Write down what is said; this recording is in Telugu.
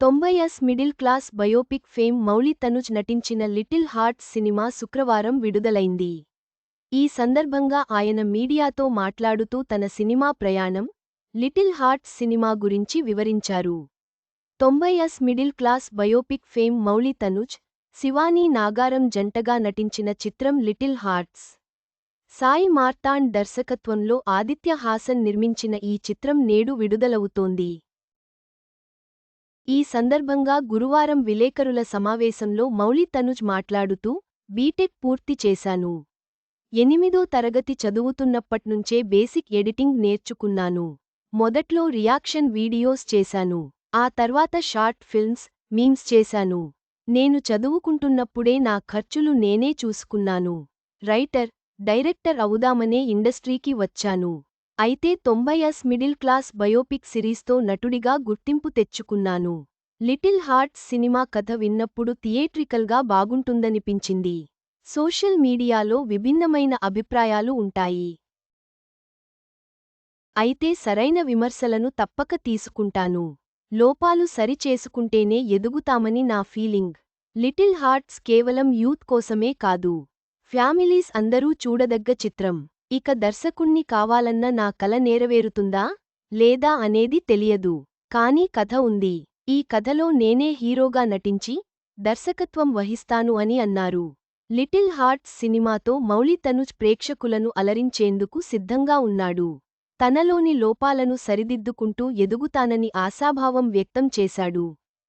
తొంభై s middle class biopic fame Mouli Tanuj నటించిన లిటిల్ హార్ట్స్ సినిమా శుక్రవారం విడుదలైంది. ఈ సందర్భంగా ఆయన మీడియాతో మాట్లాడుతూ తన సినిమా ప్రయాణం లిటిల్ హార్ట్స్ సినిమా గురించి వివరించారు. తొంభై s middle class biopic fame Mouli Tanuj Shivani Nagaram జంటగా నటించిన చిత్రం లిటిల్ హార్ట్స్. సాయి మార్తాండ్ దర్శకత్వంలో ఆదిత్య హాసన్ నిర్మించిన ఈ చిత్రం నేడు విడుదలవుతోంది. ఈ సందర్భంగా గురువారం విలేకరుల సమావేశంలో మౌలి తనుజ్ మాట్లాడుతూ బీటెక్ పూర్తి చేశాను. ఎనిమిదో తరగతి చదువుతున్నప్పట్నుంచే బేసిక్ ఎడిటింగ్ నేర్చుకున్నాను. మొదట్లో రియాక్షన్ వీడియోస్ చేశాను. ఆ తర్వాత షార్ట్ ఫిల్మ్స్ మీమ్స్ చేశాను. నేను చదువుకుంటున్నప్పుడే నా ఖర్చులు నేనే చూసుకున్నాను. రైటర్ డైరెక్టర్ అవుదామనే ఇండస్ట్రీకి వచ్చాను. అయితే తొంభై ఎస్ మిడిల్ క్లాస్ బయోపిక్ సిరీస్తో నటుడిగా గుర్తింపు తెచ్చుకున్నాను. లిటిల్ హార్ట్స్ సినిమా కథ విన్నప్పుడు థియేట్రికల్గా బాగుంటుందనిపించింది. సోషల్ మీడియాలో విభిన్నమైన అభిప్రాయాలు ఉంటాయి. అయితే సరైన విమర్శలను తప్పక తీసుకుంటాను. లోపాలు సరిచేసుకుంటేనే ఎదుగుతామని నా ఫీలింగ్. లిటిల్ హార్ట్స్ కేవలం యూత్ కోసమే కాదు. ఫ్యామిలీస్ అందరూ చూడదగ్గ చిత్రం. ఇక దర్శకుణ్ణి కావాలన్న నా కల నేరవేరుతుందా? లేదా అనేది తెలియదు. కానీ కథ ఉంది. ఈ కథలో నేనే హీరోగా నటించి దర్శకత్వం వహిస్తాను అని అన్నారు. లిటిల్ హార్ట్స్ సినిమాతో మౌలి తనుజ్ ప్రేక్షకులను అలరించేందుకు సిద్ధంగా ఉన్నాడు. తనలోని లోపాలను సరిదిద్దుకుంటూ ఎదుగుతానని ఆశాభావం వ్యక్తం చేశాడు.